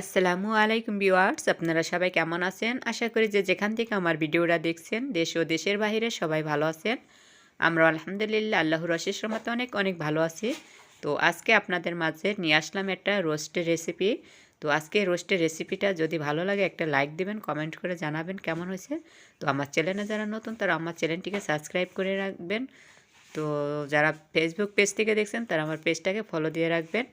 আসসালামু আলাইকুম ভিউয়ার্স, আপনারা সবাই কেমন আছেন? আশা করি যে যেখান থেকে আমার ভিডিওটা দেখছেন, দেশ ও দেশের বাইরে সবাই ভালো আছেন। আমরা আলহামদুলিল্লাহ আল্লাহর অশেষ রহমতে অনেক অনেক ভালো আছি। তো আজকে আপনাদের মাঝে নিয়ে আসলাম একটা রোস্টের রেসিপি। তো আজকে রোস্টের রেসিপিটা যদি ভালো লাগে একটা লাইক দেবেন, কমেন্ট করে জানাবেন কেমন হয়েছে। তো আমার চ্যানেলে যারা নতুন তারা আমার চ্যানেলটিকে সাবস্ক্রাইব করে রাখবেন। তো যারা ফেসবুক পেজ থেকে দেখছেন তারা আমার পেজটাকে ফলো দিয়ে রাখবেন।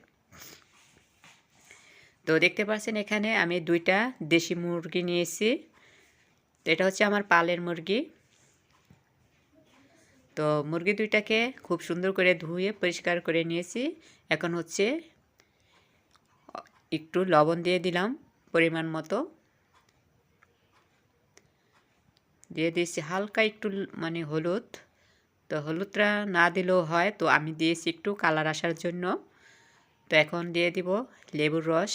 তো দেখতে পাচ্ছেন এখানে আমি দুইটা দেশি মুরগি নিয়েছি। এটা হচ্ছে আমার পালের মুরগি। তো মুরগি দুইটাকে খুব সুন্দর করে ধুয়ে পরিষ্কার করে নিয়েছি। এখন হচ্ছে একটু লবণ দিয়ে দিলাম পরিমাণ মতো। দিয়ে দিয়েছি হালকা একটু মানে হলুদ। তো হলুদটা না দিলেও হয়, তো আমি দিয়েছি একটু কালার আসার জন্য। তো এখন দিয়ে দিব, লেবুর রস।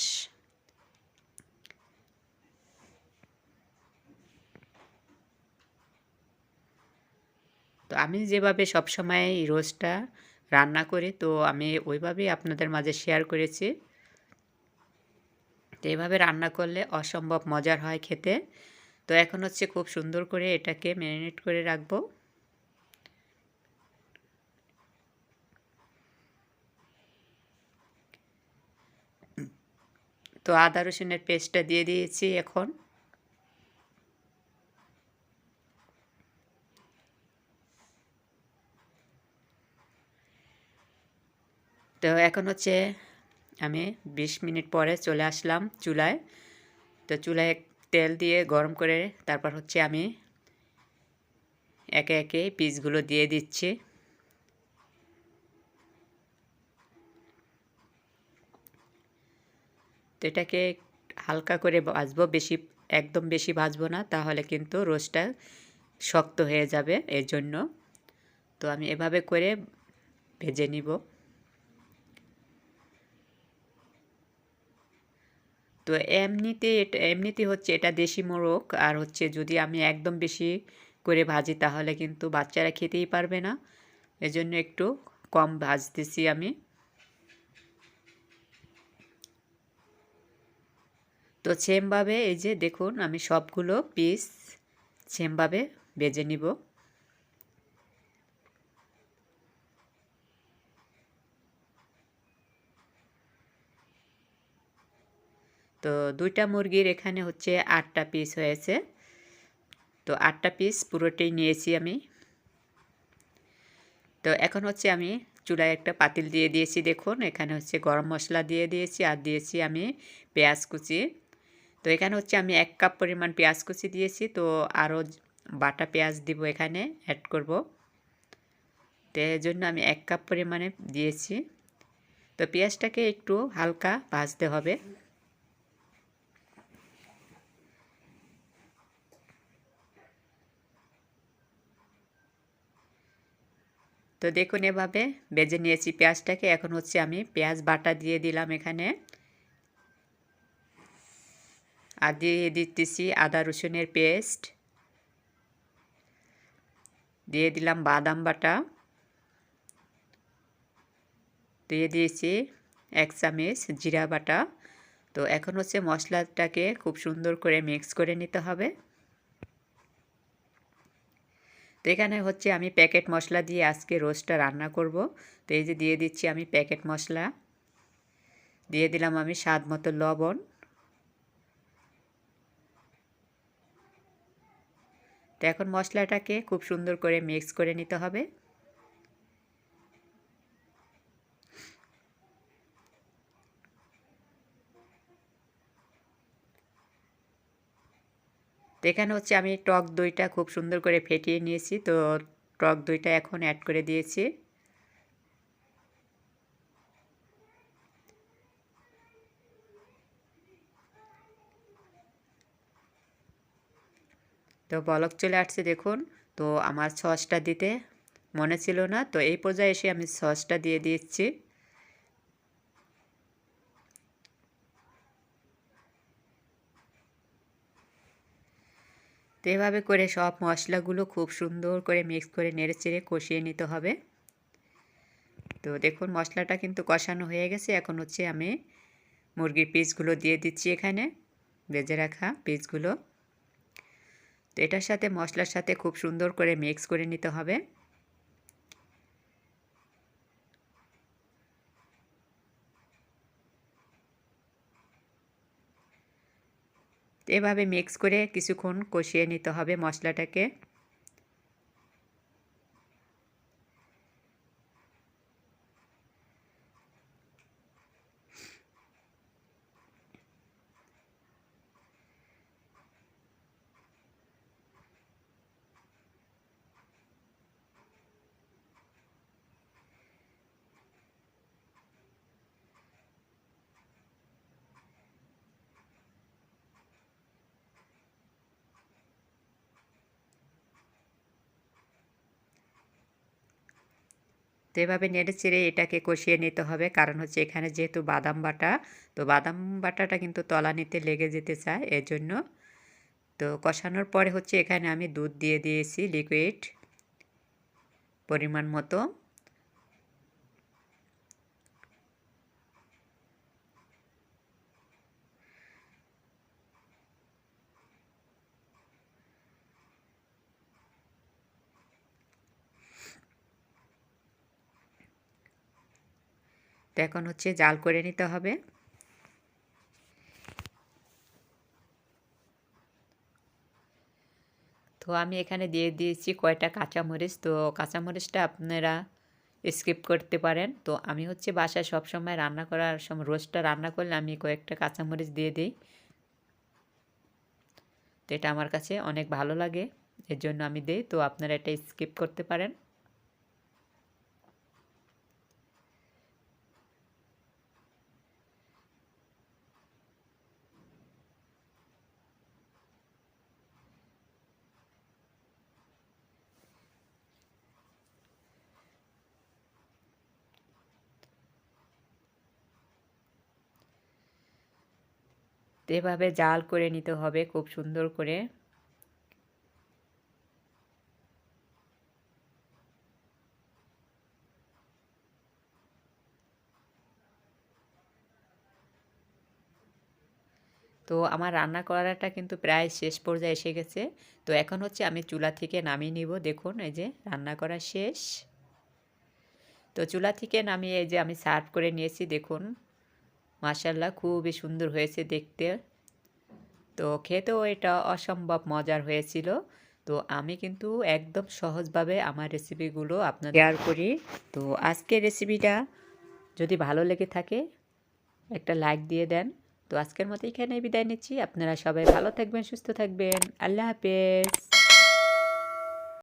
তো আমি যেভাবে সবসময় এই রোজটা রান্না করি, তো আমি ওইভাবেই আপনাদের মাঝে শেয়ার করেছি। তো এইভাবে রান্না করলে অসম্ভব মজার হয় খেতে। তো এখন হচ্ছে খুব সুন্দর করে এটাকে ম্যারিনেট করে রাখব। তো আদা রসুনের পেস্টটা দিয়ে দিয়েছি এখন। তো এখন হচ্ছে আমি বিশ মিনিট পরে চলে আসলাম চুলায়। তো চুলায় তেল দিয়ে গরম করে তারপর হচ্ছে আমি একে একে পিসগুলো দিয়ে দিচ্ছি। তো এটাকে হালকা করে ভাজবো, বেশি, একদম বেশি ভাজবো না, তাহলে কিন্তু রোস্টটা শক্ত হয়ে যাবে এর জন্য তো আমি এভাবে করে ভেজে নিব। তো এমনিতে এটা, এমনিতে হচ্ছে এটা দেশি মোরগ, আর হচ্ছে যদি আমি একদম বেশি করে ভাজি, তাহলে কিন্তু বাচ্চারা খেতেই পারবে না। এজন্য একটু কম ভাজতেছি আমি। তো সেমভাবে এই যে দেখুন, আমি সবগুলো পিস সেমভাবে বেজে নিব। তো দুইটা মুরগির এখানে হচ্ছে আটটা পিস হয়েছে। তো আটটা পিস পুরোটাই নিয়েছি আমি। তো এখন হচ্ছে আমি চুলায় একটা পাতিল দিয়ে দিয়েছি, দেখুন। এখানে হচ্ছে গরম মশলা দিয়ে দিয়েছি আর দিয়েছি আমি পেঁয়াজ কুচি। তো এখানে হচ্ছে আমি এক কাপ পরিমাণ পেঁয়াজ কুচি দিয়েছি, তো আরও বাটা পেঁয়াজ দিব এখানে অ্যাড করব। তো এর জন্য আমি এক কাপ পরিমাণে দিয়েছি। তো পেঁয়াজটাকে একটু হালকা ভাজতে হবে। তো দেখুন এভাবে বেজে নিয়েছি পেঁয়াজটাকে, এখন হচ্ছে আমি পেঁয়াজ বাটা দিয়ে দিলাম এখানে। আর দিয়ে দিতেছি আদা রসুনের পেস্ট। দিয়ে দিলাম বাদাম বাটা। দিয়ে দিয়েছি এক চামচ জিরা বাটা। তো এখন হচ্ছে মশলাটাকে খুব সুন্দর করে মিক্স করে নিতে হবে। তো এখানে হচ্ছে আমি প্যাকেট মশলা দিয়ে আজকে রোস্টটা রান্না করব। তো এই যে দিয়ে দিচ্ছি আমি প্যাকেট মশলা। দিয়ে দিলাম আমি স্বাদ মতো লবণ। তো এখন মশলাটাকে খুব সুন্দর করে মিক্স করে নিতে হবে। তো এখানে হচ্ছে আমি টক দইটা খুব সুন্দর করে ফেটিয়ে নিয়েছি, তো টক দইটা এখন অ্যাড করে দিয়েছি। তো বলক চলে আসছে দেখুন। তো আমার সসটা দিতে মনে ছিল না। তো এই পর্যায়ে এসে আমি সসটা দিয়ে দিচ্ছি। তো এভাবে করে সব মশলাগুলো খুব সুন্দর করে মিক্স করে নেড়ে চেড়ে কষিয়ে নিতে হবে। তো দেখুন মশলাটা কিন্তু কষানো হয়ে গেছে। এখন হচ্ছে আমি মুরগির পিসগুলো দিয়ে দিচ্ছি এখানে। ভেজে রাখা পিসগুলো। তো এটার সাথে মশলার সাথে খুব সুন্দর করে মিক্স করে নিতে হবে। এভাবে মিক্স করে কিছুক্ষণ কষিয়ে নিতে হবে মশলাটাকে। তো এভাবে নেড়ে চেড়ে এটাকে কষিয়ে নিতে হবে। কারণ হচ্ছে এখানে যেহেতু বাদাম বাটা, তো বাদাম বাটাটা কিন্তু তলানিতে লেগে যেতে চায় এর জন্য তো কষানোর পরে হচ্ছে এখানে আমি দুধ দিয়ে দিয়েছি লিকুইড পরিমাণ মতো। তো এখন হচ্ছে জাল করে নিতে হবে। তো আমি এখানে দিয়ে দিয়েছি কয়টা কাঁচামরিচ। তো কাঁচামরিচটা আপনারা স্কিপ করতে পারেন। তো আমি হচ্ছে বাসায় সবসময় রান্না করার সময় রোস্টটা রান্না করলে আমি কয়েকটা কাঁচামরিচ দিয়ে দিই। তো এটা আমার কাছে অনেক ভালো লাগে, এর জন্য আমি দিই। তো আপনারা এটা স্কিপ করতে পারেন। তো এভাবে জাল করে নিতে হবে খুব সুন্দর করে। তো আমার রান্না করাটা কিন্তু প্রায় শেষ পর্যায়ে এসে গেছে। তো এখন হচ্ছে আমি চুলা থেকে নামিয়ে নিব, দেখুন এই যে রান্না করা শেষ। তো চুলা থেকে নামিয়ে এই যে আমি সার্ভ করে নিয়েছি, দেখুন। মাসাল্লাহ খুবই সুন্দর হয়েছে দেখতে। তো খেতেও এটা অসম্ভব মজার হয়েছিল। তো আমি কিন্তু একদম সহজভাবে আমার রেসিপিগুলো আপনার শেয়ার করি। তো আজকের রেসিপিটা যদি ভালো লেগে থাকে একটা লাইক দিয়ে দেন। তো আজকের মতো এখানে বিদায় নিচ্ছি। আপনারা সবাই ভালো থাকবেন সুস্থ থাকবেন। আল্লাহ হাফেজ।